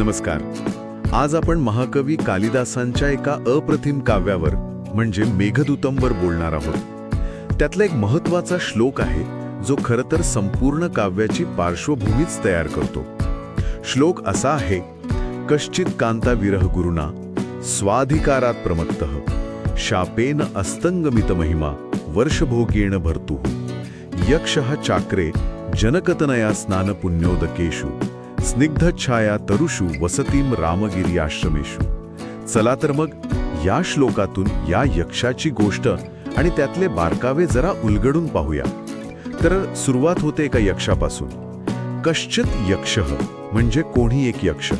नमस्कार. आज आपण महाकवी कालिदासांच्या एका अप्रतिम काव्यावर म्हणजे मेघदूतमवर बोलणार आहोत. त्यातला एक महत्त्वाचा श्लोक आहे जो खरं तर संपूर्ण काव्याची पार्श्वभूमीच तयार करतो. श्लोक असा आहे कश्चित कांता विरह गुरुना स्वाधिकारात प्रमत्त शापेन अस्तंगमित महिमा वर्षभोगेण भरतु यक्ष चाक्रे जनकतनया स्नान स्निग्ध स्निग्धछाया तरुषु वसतीम रामगिरी आश्रमेषु. चला तर मग या श्लोकातून या यक्षाची गोष्ट आणि त्यातले बारकावे जरा उलगडून पाहूया. तर सुरुवात होते एका यक्षापासून. कश्चित यक्ष म्हणजे कोणी एक यक्ष.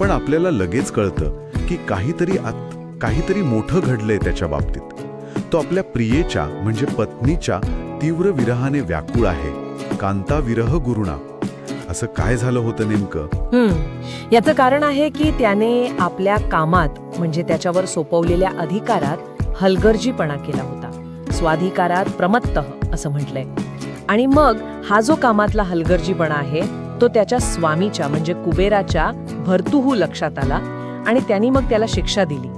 पण आपल्याला लगेच कळतं की काहीतरी आत काहीतरी मोठं घडलंय त्याच्या बाबतीत. तो आपल्या प्रियेच्या म्हणजे पत्नीच्या तीव्र विरहाने व्याकुळ आहे. कांता विरह गुरुणा. असं काय झालं होतं नेमकं? हम्म. याचं कारण आहे की त्याने आपल्या कामात म्हणजे त्याच्यावर सोपवलेल्या अधिकारात हलगर्जीपणा केला होता. स्वाधिकारात प्रमत्त असं म्हटलंय. आणि मग हा जो कामातला हलगर्जीपणा आहे तो त्याच्या स्वामीच्या म्हणजे कुबेराच्या भरतुहू लक्षात आला आणि त्यांनी मग त्याला शिक्षा दिली.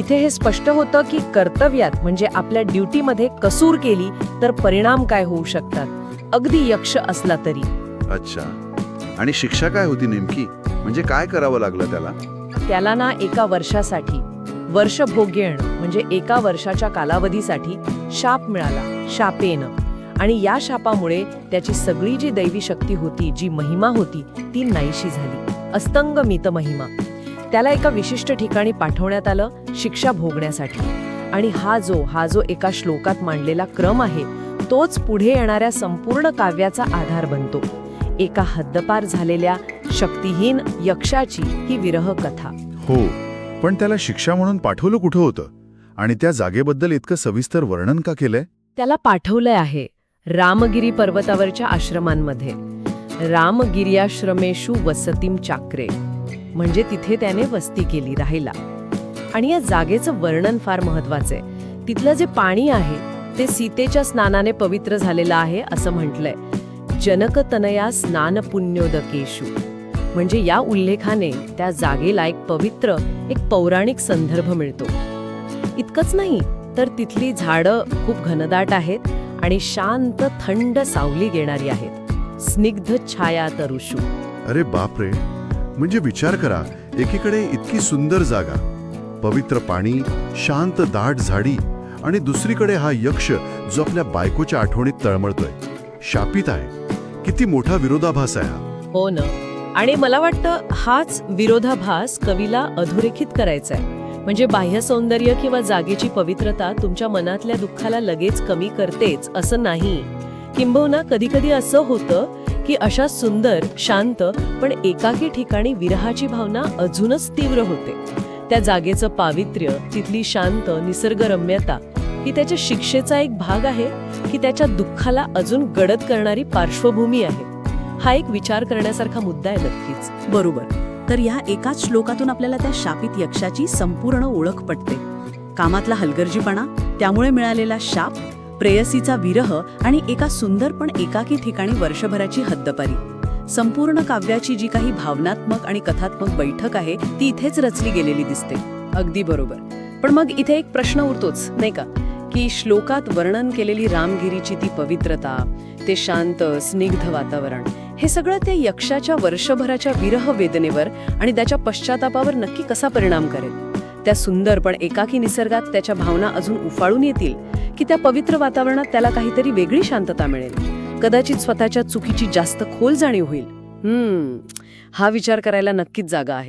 इथे हे स्पष्ट होतं की कर्तव्यात म्हणजे आपल्या ड्युटीमध्ये कसूर केली तर परिणाम काय होऊ शकतात? अगदी यक्ष असला तरी. अच्छा. आणि शिक्षा काय होती नेमकी? म्हणजे काय करावं लागलं त्याला? त्याला ना एका वर्षासाठी वर्षभोग्यण म्हणजे एका वर्षाच्या कालावधीसाठी शाप मिळाला शापेनं. आणि या शापामुळे त्याची सगळी जी दैवी शक्ती होती जी महिमा होती ती नाहीशी झाली. अस्तंग मित महिमा. त्याला एका विशिष्ट ठिकाणी पाठवण्यात आलं शिक्षा भोगण्यासाठी. आणि हा जो हा जो एका श्लोकात मांडलेला क्रम आहे तोच पुढे येणाऱ्या संपूर्ण काव्याचा आधार बनतो. एका हद्दपार झालेल्या शक्तिहीन यक्षाची ही विरह कथा हो पण त्याला शिक्षा म्हणून पाठवलं कुठं होतं? आणि त्या जागेबद्दल इतकं सविस्तर वर्णन का केलंय? त्याला पाठवलंय आहे रामगिरी पर्वतावरच्या आश्रमांमध्ये. रामगिर्याश्रमेषु वसतीम चाक्रे. म्हणजे तिथे त्याने वस्ती केली राहिला. आणि या जागेचं वर्णन फार महत्वाचं आहे तिथलं जे पाणी आहे ते सीतेच्या स्नानाने पवित्र झालेलं आहे असं म्हटलंय. जनकतनया स्नान पुण्योदकेशु म्हणजे या उल्लेखाने त्या जागेला एक पवित्र एक पौराणिक संदर्भ मिळतो. इतकंच नाही तर तिथली झाडं खूप घनदाट आहेत आणि शांत थंड सावली घेणारी आहेत. स्निग्ध छाया तरुषू. अरे बापरे! म्हणजे विचार करा एकीकडे इतकी सुंदर जागा पवित्र पाणी शांत दाट झाडी आणि दुसरीकडे हा यक्ष जो आपल्या बायकोच्या आठवणीत तळमळतोय. शापित आहे. किती मोठा विरोधाभास आहे हा. हो ना. आणि मला वाटतं हाच विरोधाभास कवीला अधोरेखित करायचा आहे म्हणजे बाह्य सौंदर्य किंवा जागेची पवित्रता तुमच्या मनातल्या दुःखाला लगेच कमी करतेच असं नाही. किंबहुना कधी कधी असं होतं की अशा सुंदर शांत पण एकाकी ठिकाणी विरहाची भावना अजूनच तीव्र होते. त्या जागेचं पावित्र्य तिथली शांत निसर्गरम्यता ही त्याच्या शिक्षेचा एक भाग आहे की त्याच्या दुःखाला अजून गडद करणारी पार्श्वभूमी आहे. हा एक विचार करण्यासारखा मुद्दा आहे नक्कीच. बरोबर. तर या एकाच श्लोकातून आपल्याला त्या शापित यक्षाची संपूर्ण ओळख पटते. कामातला हलगर्जीपणा त्यामुळे मिळालेला शाप प्रेयसीचा विरह आणि एका सुंदर पण एकाकी ठिकाणी वर्षभराची हद्दपारी. संपूर्ण काव्याची जी काही भावनात्मक आणि कथात्मक बैठक आहे ती इथेच रचली गेलेली दिसते. अगदी बरोबर. पण मग इथे एक प्रश्न उरतोच नाही का? की श्लोकात वर्णन केलेली रामगिरीची ती पवित्रता ते शांत स्निग्ध वातावरण हे सगळं त्या यक्षाच्या वर्षभराच्या विरह वेदनेवर आणि त्याच्या पश्चातापावर नक्की कसा परिणाम करेल? त्या सुंदर पण एकाकी निसर्गात त्याच्या भावना अजून उफाळून येतील की त्या पवित्र वातावरणात त्याला काहीतरी वेगळी शांतता मिळेल? कदाचित स्वतःच्या चुकीची जास्त खोल जाणीव होईल. हम्म हा विचार करायला नक्कीच जागा आहे.